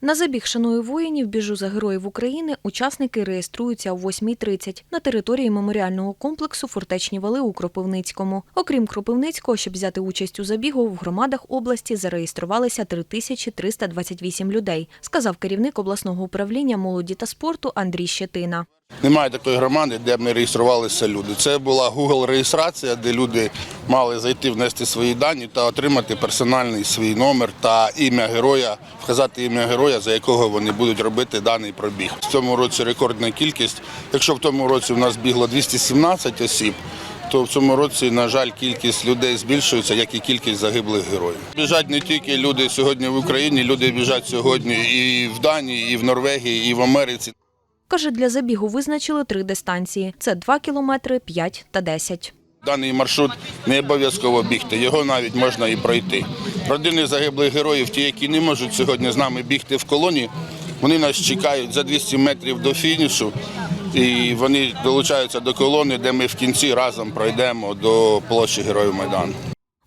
На забіг шаную воїнів біжу за героїв України учасники реєструються о 8.30 на території меморіального комплексу Фортечні вали у Кропивницькому. Окрім Кропивницького, щоб взяти участь у забігу, в громадах області зареєструвалися 3328 людей, сказав керівник обласного управління молоді та спорту Андрій Щетина. Немає такої громади, де б не реєструвалися люди. Це була Google реєстрація, де люди мали зайти, внести свої дані та отримати персональний свій номер та ім'я героя, вказати ім'я героя, за якого вони будуть робити даний пробіг. В цьому році рекордна кількість. Якщо в тому році у нас бігло 217 осіб, то в цьому році, на жаль, кількість людей збільшується, як і кількість загиблих героїв. Біжать не тільки люди сьогодні в Україні, люди біжать сьогодні і в Данії, і в Норвегії, і в Америці. Каже, для забігу визначили три дистанції: це 2 кілометри, 5 та 10. Даний маршрут не обов'язково бігти, його навіть можна і пройти. Родини загиблих героїв, ті, які не можуть сьогодні з нами бігти в колоні, вони нас чекають за 200 метрів до фінішу, і вони долучаються до колони, де ми в кінці разом пройдемо до площі Героїв Майдану.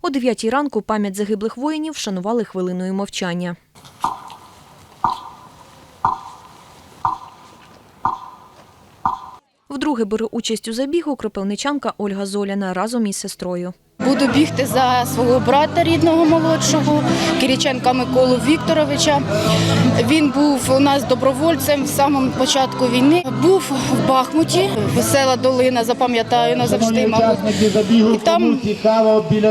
О 9 ранку пам'ять загиблих воїнів вшанували хвилиною мовчання. Вдруге бере участь у забігу кропивничанка Ольга Золяна разом із сестрою. Буду бігти за свого брата рідного молодшого, Кириченка Миколу Вікторовича. Він був у нас добровольцем з самого початку війни. Був в Бахмуті, весела долина, запам'ятаю назавжди, мабуть. І там,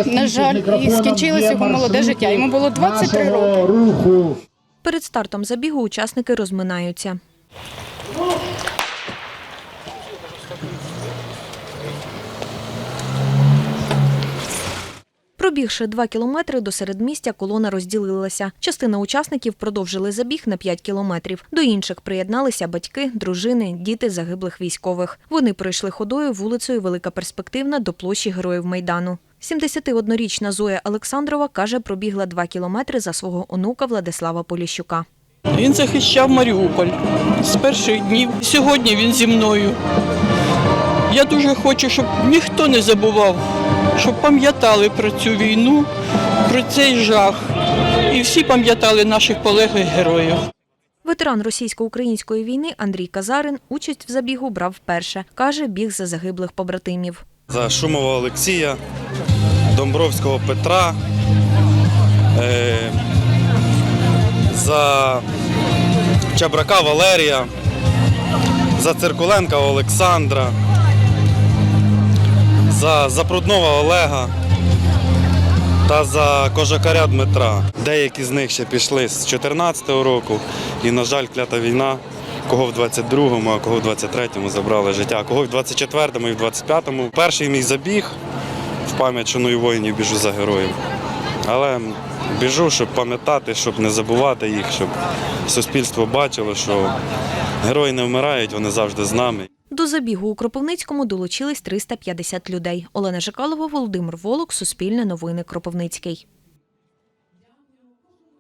на жаль, і скінчилось його молоде життя. Йому було 23 роки. Перед стартом забігу учасники розминаються. Пробігши два кілометри до середмістя, колона розділилася. Частина учасників продовжили забіг на 5 кілометрів. До інших приєдналися батьки, дружини, діти загиблих військових. Вони пройшли ходою вулицею Велика Перспективна до площі Героїв Майдану. 71-річна Зоя Олександрова каже, пробігла 2 кілометри за свого онука Владислава Поліщука. Він захищав Маріуполь з перших днів. Сьогодні він зі мною. Я дуже хочу, щоб ніхто не забував, щоб пам'ятали про цю війну, про цей жах. І всі пам'ятали наших полеглих героїв. Ветеран російсько-української війни Андрій Казарин участь в забігу брав вперше. Каже, біг за загиблих побратимів. за Шумова Олексія, Домбровського Петра, е, за Чабрака Валерія, за Циркуленка Олександра, за Запруднова Олега та за Кожакаря Дмитра. Деякі з них ще пішли з 2014 року, і, на жаль, клята війна. Кого в 22-му, а кого в 23-му забрали життя, кого в 24-му і в 25-му. Перший мій забіг в пам'ять шаную воїнів біжу за героїв. Але біжу, щоб пам'ятати, щоб не забувати їх, щоб суспільство бачило, що герої не вмирають, вони завжди з нами. До забігу у Кропивницькому долучились 350 людей. Олена Жикалова, Володимир Волок, Суспільне новини Кропивницький.